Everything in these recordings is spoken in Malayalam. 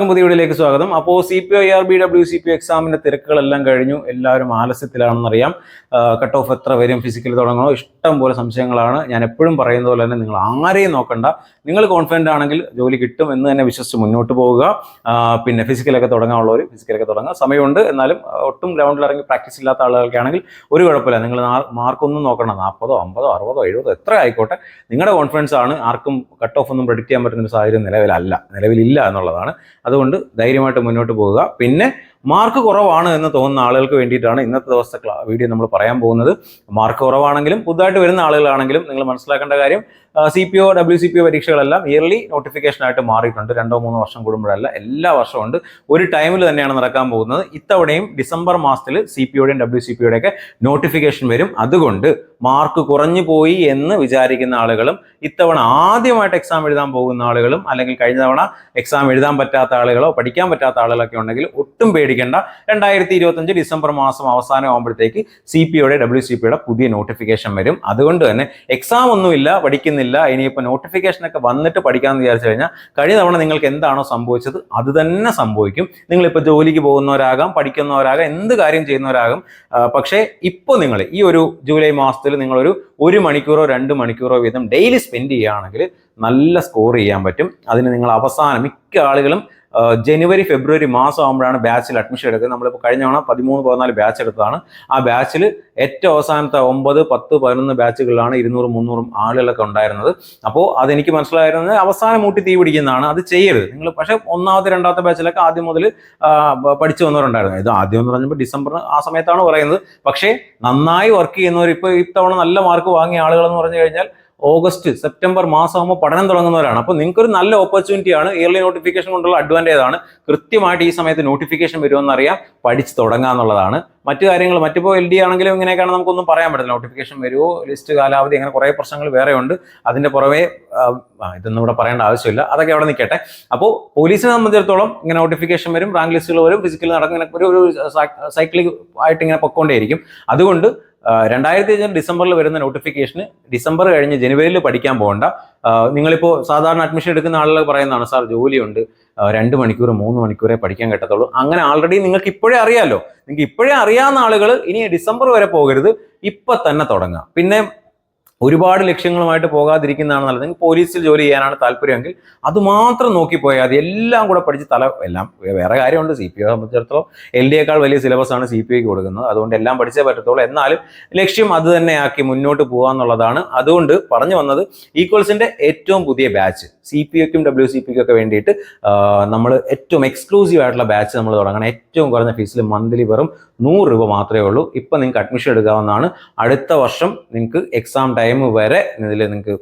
എല്ലാവർക്കും പുതിയ വീഡിയോയിലേക്ക് സ്വാഗതം. അപ്പോൾ C P I R B W C P എക്സാമിന്റെ തിരക്കുകളെല്ലാം കഴിഞ്ഞു. എല്ലാവരും ആലസ്യത്തിലാണെന്നറിയാം. കട്ട് ഓഫ് എത്ര വരും ഫിസിക്കൽ തുടങ്ങണോ ഇഷ്ടം പോലെ സംശയങ്ങളാണ്. ഞാൻ എപ്പോഴും പറയുന്ന പോലെ തന്നെ നിങ്ങൾ ആരെയും നോക്കണ്ട. നിങ്ങൾ കോൺഫിഡന്റ് ആണെങ്കിൽ ജോലി കിട്ടും എന്ന് തന്നെ വിശ്വസിച്ച് മുന്നോട്ട് പോവുക. പിന്നെ ഫിസിക്കലൊക്കെ തുടങ്ങാനുള്ളവർ ഫിസിക്കലൊക്കെ തുടങ്ങുക സമയമുണ്ട്. എന്നാലും ഒട്ടും ഗ്രൗണ്ടിൽ ഇറങ്ങി പ്രാക്ടീസ് ഇല്ലാത്ത ആളുകൾക്ക് ആണെങ്കിൽ ഒരു കുഴപ്പമില്ല. നിങ്ങൾ മാർക്കൊന്നും നോക്കണം നാൽപ്പതോ അമ്പതോ അറുപതോ എഴുപതോ എത്ര ആയിക്കോട്ടെ. നിങ്ങളുടെ കോൺഫിഡൻസ് ആണ്. ആർക്കും കട്ട് ഓഫ് ഒന്നും പ്രഡിക്റ്റ് ചെയ്യാൻ പറ്റുന്ന ഒരു സാഹചര്യം നിലവിലല്ല. നിലവിലില്ല എന്നുള്ളതാണ്. അതുകൊണ്ട് ധൈര്യമായിട്ട് മുന്നോട്ട് പോവുക പിന്നെ മാർക്ക് കുറവാണ് എന്ന് തോന്നുന്ന ആളുകൾക്ക് വേണ്ടിയിട്ടാണ് ഇന്നത്തെ ദിവസത്തെ വീഡിയോ നമ്മൾ പറയാൻ പോകുന്നത്. മാർക്ക് കുറവാണെങ്കിലും പുതുതായിട്ട് വരുന്ന ആളുകളാണെങ്കിലും നിങ്ങൾ മനസ്സിലാക്കേണ്ട കാര്യം C P O W C P O പരീക്ഷകളെല്ലാം early notification ആയിട്ട് മാറിയിട്ടുണ്ട്. രണ്ടോ മൂന്നോ വർഷം കൂടുമ്പോഴല്ല എല്ലാ വർഷവും ഉണ്ട്. ഒരു ടൈമിൽ തന്നെയാണ് നടക്കാൻ പോകുന്നത്. ഇത്തവണയും ഡിസംബർ മാസത്തിൽ സി പി ഒയുടെയും ഡബ്ല്യു സി പി ഒക്കെ നോട്ടിഫിക്കേഷൻ വരും. അതുകൊണ്ട് മാർക്ക് കുറഞ്ഞു പോയി എന്ന് വിചാരിക്കുന്ന ആളുകളും ഇത്തവണ ആദ്യമായിട്ട് എക്സാം എഴുതാൻ പോകുന്ന ആളുകളും അല്ലെങ്കിൽ കഴിഞ്ഞ തവണ എക്സാം എഴുതാൻ പറ്റാത്ത ആളുകളോ പഠിക്കാൻ പറ്റാത്ത ആളുകളൊക്കെ ഉണ്ടെങ്കിൽ ഒട്ടും പേടിക്കേണ്ട രണ്ടായിരത്തി ഇരുപത്തഞ്ച് ഡിസംബർ മാസം അവസാനം ആകുമ്പോഴത്തേക്ക് സി പി ഒയുടെ ഡബ്ല്യു സി പിയുടെ പുതിയ നോട്ടിഫിക്കേഷൻ വരും. അതുകൊണ്ട് തന്നെ എക്സാം ഒന്നുമില്ല പഠിക്കുന്നില്ല ഇനിയിപ്പോൾ നോട്ടിഫിക്കേഷനൊക്കെ വന്നിട്ട് പഠിക്കാമെന്ന് വിചാരിച്ചു കഴിഞ്ഞാൽ കഴിഞ്ഞ തവണ നിങ്ങൾക്ക് എന്താണോ സംഭവിച്ചത് അത് തന്നെ സംഭവിക്കും. നിങ്ങളിപ്പോൾ ജോലിക്ക് പോകുന്നവരാകാം പഠിക്കുന്നവരാകാം എന്ത് കാര്യം ചെയ്യുന്നവരാകും. പക്ഷേ ഇപ്പോൾ നിങ്ങൾ ഈ ഒരു ജൂലൈ മാസത്തിൽ നിങ്ങളൊരു ഒരു മണിക്കൂറോ രണ്ട് മണിക്കൂറോ വീതം ഡെയിലി സ്പെൻഡ് ചെയ്യുകയാണെങ്കിൽ നല്ല സ്കോർ ചെയ്യാൻ പറ്റും. അതിന് നിങ്ങൾ അവസാനം മിക്ക ആളുകളും ജനുവരി ഫെബ്രുവരി മാസം ആകുമ്പോഴാണ് ബാച്ചിൽ അഡ്മിഷൻ എടുക്കുന്നത്. നമ്മളിപ്പോൾ കഴിഞ്ഞ തവണ പതിമൂന്ന് പതിനാല് ബാച്ച് എടുത്തതാണ്. ആ ബാച്ചിൽ ഏറ്റവും അവസാനത്തെ ഒമ്പത് പത്ത് പതിനൊന്ന് ബാച്ചുകളിലാണ് ഇരുന്നൂറും മുന്നൂറും ആളുകളൊക്കെ ഉണ്ടായിരുന്നത്. അപ്പോൾ അതെനിക്ക് മനസ്സിലായിരുന്നത് അവസാനം മൂട്ടി തീ പിടിക്കുന്നതാണ്. അത് ചെയ്യരുത്. നിങ്ങൾ പക്ഷേ ഒന്നാമത്തെ രണ്ടാമത്തെ ബാച്ചിലൊക്കെ ആദ്യം മുതൽ പഠിച്ചു വന്നവരുണ്ടായിരുന്നു. ഇത് ആദ്യം എന്ന് പറഞ്ഞപ്പോൾ ഡിസംബർ ആ സമയത്താണ് പറയുന്നത്. പക്ഷേ നന്നായി വർക്ക് ചെയ്യുന്നവർ ഇപ്പോൾ ഇത്തവണ നല്ല മാർക്ക് വാങ്ങിയ ആളുകളെന്ന് പറഞ്ഞു കഴിഞ്ഞാൽ ഓഗസ്റ്റ് സെപ്റ്റംബർ മാസമാകുമ്പോൾ പഠനം തുടങ്ങുന്നവരാണ്. അപ്പോൾ നിങ്ങൾക്കൊരു നല്ല ഓപ്പർച്യൂണിറ്റി ആണ് ഇയർലി നോട്ടിഫിക്കേഷൻ കൊണ്ടുള്ള അഡ്വാന്റേജ് ആണ്. കൃത്യമായിട്ട് ഈ സമയത്ത് നോട്ടിഫിക്കേഷൻ വരുമെന്നറിയാം പഠിച്ച് തുടങ്ങുക എന്നുള്ളതാണ്. മറ്റു കാര്യങ്ങൾ മറ്റിപ്പോൾ എൽ ഡി ആണെങ്കിലും ഇങ്ങനെയൊക്കെയാണ് നമുക്കൊന്നും പറയാൻ പറ്റില്ല നോട്ടിഫിക്കേഷൻ വരുമോ ലിസ്റ്റ് കാലാവധി അങ്ങനെ കുറേ പ്രശ്നങ്ങൾ വേറെയുണ്ട്. അതിന്റെ പുറമെ ഇതൊന്നും ഇവിടെ പറയേണ്ട ആവശ്യമില്ല. അതൊക്കെ അവിടെ നിൽക്കട്ടെ. അപ്പോൾ പോലീസിനെ സംബന്ധിച്ചിടത്തോളം ഇങ്ങനെ നോട്ടിഫിക്കേഷൻ വരും റാങ്ക് ലിസ്റ്റുകൾ വരും ഫിസിക്കൽ നടക്കുന്ന ഒരു ഒരു സൈക്ലിക് ആയിട്ട് ഇങ്ങനെ പൊക്കോണ്ടേയിരിക്കും അതുകൊണ്ട് രണ്ടായിരത്തി അഞ്ച് ഡിസംബറിൽ വരുന്ന നോട്ടിഫിക്കേഷന് ഡിസംബർ കഴിഞ്ഞ് ജനുവരിയിൽ പഠിക്കാൻ പോകണ്ട. നിങ്ങളിപ്പോൾ സാധാരണ അഡ്മിഷൻ എടുക്കുന്ന ആളുകൾ പറയുന്നതാണ് സാർ ജോലിയുണ്ട്. രണ്ട് മണിക്കൂർ മൂന്ന് മണിക്കൂറേ പഠിക്കാൻ കിട്ടത്തുള്ളൂ. അങ്ങനെ ആൾറെഡി നിങ്ങൾക്ക് ഇപ്പോഴേ അറിയാമല്ലോ നിങ്ങൾക്ക് ഇപ്പോഴേ അറിയാവുന്ന ആളുകൾ ഇനി ഡിസംബർ വരെ പോകരുത്. ഇപ്പൊ തന്നെ തുടങ്ങാം. പിന്നെ ഒരുപാട് ലക്ഷ്യങ്ങളുമായിട്ട് പോകാതിരിക്കുന്നതാണ് നല്ലത്. നിങ്ങൾക്ക് പോലീസിൽ ജോലി ചെയ്യാനാണ് താല്പര്യമെങ്കിൽ അത് മാത്രം നോക്കി പോയാൽ എല്ലാം കൂടെ പഠിച്ച് തല എല്ലാം വേറെ കാര്യമുണ്ട്. സി പി ഒ സംബന്ധിച്ചിടത്തോളം എൽ ഡിയേക്കാൾ വലിയ സിലബസാണ് സി പി ഐക്ക് കൊടുക്കുന്നത്. അതുകൊണ്ട് എല്ലാം പഠിച്ചേ പറ്റത്തുള്ളൂ. എന്നാലും ലക്ഷ്യം അത് തന്നെയാക്കി മുന്നോട്ട് പോകാന്നുള്ളതാണ്. അതുകൊണ്ട് പറഞ്ഞു വന്നത് ഈക്വൽസിന്റെ ഏറ്റവും പുതിയ ബാച്ച് സി പി ഒക്കും ഡബ്ല്യു സി പിക്കും ഒക്കെ വേണ്ടിയിട്ട് നമ്മൾ ഏറ്റവും എക്സ്ക്ലൂസീവ് ആയിട്ടുള്ള ബാച്ച് നമ്മൾ തുടങ്ങണം. ഏറ്റവും കുറഞ്ഞ ഫീസിൽ മന്ത്ലി വെറും നൂറ് രൂപ മാത്രമേ ഉള്ളൂ. ഇപ്പം നിങ്ങൾക്ക് അഡ്മിഷൻ എടുക്കാവുന്നതാണ്. അടുത്ത വർഷം നിങ്ങൾക്ക് എക്സാം ടൈം വരെ ഇതിൽ നിങ്ങൾക്ക്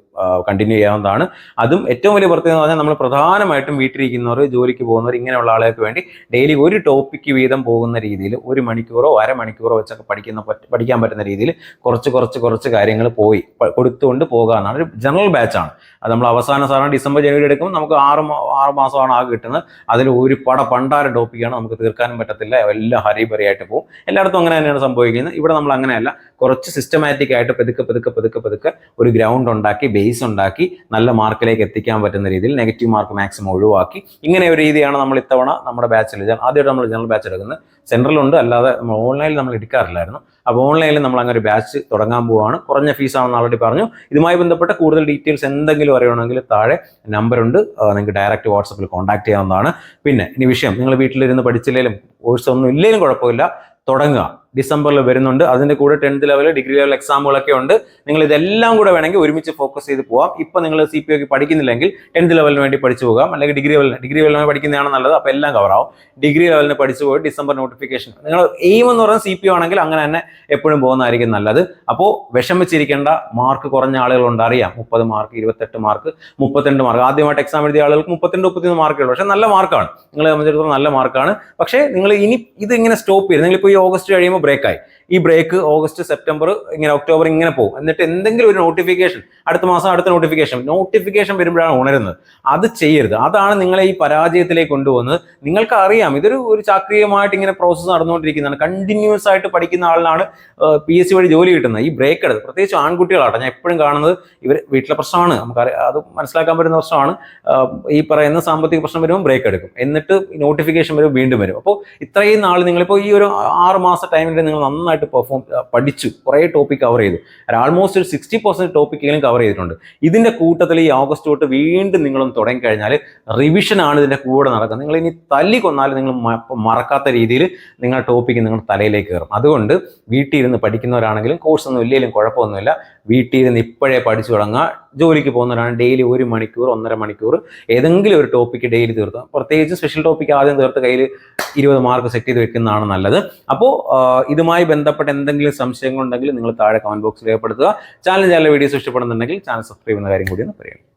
കണ്ടിന്യൂ ചെയ്യാവുന്നതാണ്. അതും ഏറ്റവും വലിയ പ്രത്യേകത എന്ന് പറഞ്ഞാൽ നമ്മൾ പ്രധാനമായിട്ടും വീട്ടിലിരിക്കുന്നവർ ജോലിക്ക് പോകുന്നവർ ഇങ്ങനെയുള്ള ആളുകൾക്ക് വേണ്ടി ഡെയിലി ഒരു ടോപ്പിക്ക് വീതം പോകുന്ന രീതിയിൽ ഒരു മണിക്കൂറോ അരമണിക്കൂറോ വെച്ചൊക്കെ പഠിക്കുന്ന പഠിക്കാൻ പറ്റുന്ന രീതിയിൽ കുറച്ച് കുറച്ച് കുറച്ച് കാര്യങ്ങൾ പോയി കൊടുത്തുകൊണ്ട് പോകാമെന്നാണ് ഒരു ജനറൽ ബാച്ചാണ് അത് നമ്മൾ അവസാന സാധാരണ ഡിസംബർ ജനുവരി എടുക്കുമ്പോൾ നമുക്ക് ആറ് ആറ് മാസമാണ് ആകെ കിട്ടുന്നത്. അതിൽ ഒരു പട പണ്ടാര ടോപ്പിക്കാണ് നമുക്ക് തീർക്കാനും പറ്റത്തില്ല. എല്ലാം ഹരിപരിയായിട്ട് പോകും. എല്ലായിടത്തും അങ്ങനെ തന്നെയാണ് സംഭവിക്കുന്നത്. ഇവിടെ നമ്മൾ അങ്ങനെയല്ല. കുറച്ച് സിസ്റ്റമാറ്റിക് ആയിട്ട് പതുക്കെ പതുക്കെ പതുക്കെ പതുക്കെ ഒരു ഗ്രൗണ്ട് ഉണ്ടാക്കി ബേസ് ഉണ്ടാക്കി നല്ല മാർക്കിലേക്ക് എത്തിക്കാൻ പറ്റുന്ന രീതിയിൽ നെഗറ്റീവ് മാർക്ക് മാക്സിമം ഒഴിവാക്കി ഇങ്ങനെ ഒരു രീതിയാണ് നമ്മൾ ഇത്തവണ നമ്മുടെ ബാച്ചിൽ ആദ്യമായിട്ട് നമ്മൾ ജനറൽ ബാച്ച് എടുക്കുന്നത്. സെൻട്രലുണ്ട് അല്ലാതെ ഓൺലൈനിൽ നമ്മൾ എടുക്കാറില്ലായിരുന്നു. അപ്പോൾ ഓൺലൈനിൽ നമ്മൾ അങ്ങനെ ഒരു ബാച്ച് തുടങ്ങാൻ പോവുകയാണ് കുറഞ്ഞ ഫീസാണെന്ന് ആൾറെഡി പറഞ്ഞു. ഇതുമായി ബന്ധപ്പെട്ട കൂടുതൽ ഡീറ്റെയിൽസ് എന്തെങ്കിലും അറിയണമെങ്കിൽ താഴെ നമ്പറുണ്ട് നിങ്ങൾക്ക് ഡയറക്റ്റ് വാട്സപ്പിൽ കോൺടാക്ട് ചെയ്യാവുന്നതാണ്. പിന്നെ ഇനി വിഷയം. നിങ്ങൾ വീട്ടിലിരുന്ന് പഠിച്ചില്ലെങ്കിലും കോഴ്സ് ഒന്നും ഇല്ലെങ്കിലും കുഴപ്പമില്ല. തുടങ്ങുക. ഡിസംബറിൽ വരുന്നുണ്ട്. അതിന്റെ കൂടെ ടെൻത്ത് ലെവൽ ഡിഗ്രി ലെവൽ എക്സാമുകളൊക്കെ ഉണ്ട്. നിങ്ങൾ ഇതെല്ലാം കൂടെ വേണമെങ്കിൽ ഒരുമിച്ച് ഫോക്കസ് ചെയ്ത് പോവാം. ഇപ്പൊ നിങ്ങൾ സി പി ഒക്കെ പഠിക്കുന്നില്ലെങ്കിൽ ടെൻത്ത് ലെവലിന് വേണ്ടി പഠിച്ചു പോകാം. അല്ലെങ്കിൽ ഡിഗ്രി ലെവലിന് ഡിഗ്രി ലെവലിന് പഠിക്കുന്നതാണ് നല്ലത്. അപ്പോൾ എല്ലാം കവർ ആവും. ഡിഗ്രി ലെവലിന് പഠിച്ചു പോയി ഡിസംബർ നോട്ടിഫിക്കേഷൻ നിങ്ങൾ എയിം എന്ന് പറയുന്നത് സി പി ആണെങ്കിൽ അങ്ങനെ തന്നെ എപ്പോഴും പോകുന്നതായിരിക്കും നല്ലത്. അപ്പോൾ വിഷമിച്ചിരിക്കേണ്ട മാർക്ക് കുറഞ്ഞ ആളുകളുണ്ട്. അറിയാം. മുപ്പത് മാർക്ക് ഇരുപത്തെട്ട് മാർക്ക് മുപ്പത്തിരണ്ട് മാർക്ക് ആദ്യമായിട്ട് എക്സാം എഴുതിയ ആളുകൾക്ക് മുപ്പത്തിരണ്ട് മുപ്പത്തിയൊന്ന് മാർക്കേ ഉള്ളൂ. പക്ഷേ നല്ല മാർക്കാണ് നിങ്ങൾ സംബന്ധിച്ചിടത്തോളം നല്ല മാർക്കാണ് പക്ഷേ നിങ്ങൾ ഇനി ഇത് ഇങ്ങനെ സ്റ്റോപ്പ് ചെയ്ത് നിങ്ങളിപ്പോൾ ഈ ഓഗസ്റ്റ് കഴിയുമ്പോൾ ബ്രേക്ക് ആയി. ഈ ബ്രേക്ക് ഓഗസ്റ്റ് സെപ്റ്റംബർ ഇങ്ങനെ ഒക്ടോബർ ഇങ്ങനെ പോകും. എന്നിട്ട് എന്തെങ്കിലും ഒരു നോട്ടിഫിക്കേഷൻ അടുത്ത മാസം അടുത്ത നോട്ടിഫിക്കേഷൻ നോട്ടിഫിക്കേഷൻ വരുമ്പോഴാണ് ഉണരുന്നത്. അത് ചെയ്യരുത്. അതാണ് നിങ്ങളെ ഈ പരാജയത്തിലേക്ക് കൊണ്ടുപോകുന്നത്. നിങ്ങൾക്ക് അറിയാം ഇതൊരു ഒരു ചാക്രികമായിട്ട് ഇങ്ങനെ പ്രോസസ്സ് നടന്നുകൊണ്ടിരിക്കുന്നതാണ്. കണ്ടിന്യൂസ് ആയിട്ട് പഠിക്കുന്ന ആളിനാണ് പി എസ് സി വഴി ജോലി കിട്ടുന്നത്. ഈ ബ്രേക്ക് എടുത്ത് പ്രത്യേകിച്ച് ആൺകുട്ടികളാട്ടെ ഞാൻ എപ്പോഴും കാണുന്നത് ഇവർ വീട്ടിലെ പ്രശ്നമാണ്. നമുക്കറിയാം അത് മനസ്സിലാക്കാൻ പറ്റുന്ന പ്രശ്നമാണ്. ഈ പറയുന്ന സാമ്പത്തിക പ്രശ്നം വരുമ്പോൾ ബ്രേക്ക് എടുക്കും. എന്നിട്ട് നോട്ടിഫിക്കേഷൻ വരും വീണ്ടും വരും. അപ്പോൾ ഇത്രയും നാൾ നിങ്ങളിപ്പോൾ ഈ ഒരു ആറ് മാസ ടൈമിൽ നിങ്ങൾ നന്നായിട്ട് പെർഫോം പഠിച്ചു. കുറേ ടോപ്പിക് കവർ ചെയ്തു. ആൾമോസ്റ്റ് ഒരു സിക്സ്റ്റി പെർസെന്റ് ടോപ്പിക്കെങ്കിലും കവർ ചെയ്തിട്ടുണ്ട്. ഇതിന്റെ കൂട്ടത്തിൽ ഈ ഓഗസ്റ്റ് തൊട്ട് വീണ്ടും നിങ്ങളും തുടങ്ങി കഴിഞ്ഞാൽ റിവിഷൻ ആണ് ഇതിന്റെ കൂടെ നടക്കുന്നത്. നിങ്ങൾ ഇനി തല്ലി കൊന്നാലും നിങ്ങൾ മറക്കാത്ത രീതിയിൽ നിങ്ങൾ ടോപ്പിക്ക് നിങ്ങളുടെ തലയിലേക്ക് കയറും. അതുകൊണ്ട് വീട്ടിൽ ഇരുന്ന് പഠിക്കുന്നവരാണെങ്കിലും കോഴ്സ് ഒന്നും ഇല്ലെങ്കിലും കുഴപ്പമൊന്നുമില്ല. വീട്ടിൽ ഇരുന്ന് ഇപ്പോഴേ പഠിച്ചു തുടങ്ങുക. ജോലിക്ക് പോകുന്നവരാണ്. ഡെയിലി ഒരു മണിക്കൂർ ഒന്നര മണിക്കൂർ ഏതെങ്കിലും ഒരു ടോപ്പിക്ക് ഡെയിലി തീർത്ത്. പ്രത്യേകിച്ച് സ്പെഷ്യൽ ടോപ്പിക്ക് ആദ്യം തീർത്ത് കയ്യിൽ ഇരുപത് മാർക്ക് സെറ്റ് ചെയ്ത് വെക്കുന്നതാണ് നല്ലത്. അപ്പോൾ ഇതുമായി ബന്ധപ്പെട്ട എന്തെങ്കിലും സംശയങ്ങളുണ്ടെങ്കിൽ നിങ്ങൾ താഴെ കമന്റ് ബോക്സിൽ രേഖപ്പെടുത്തുക. ചാനൽ ചാനൽ വീഡിയോസ് ഇഷ്ടപ്പെടുന്നുണ്ടെങ്കിൽ ചാനൽ സബ്സ്ക്രൈബ് ചെയ്യുന്ന കാര്യം കൂടി ഒന്ന് പറയുക.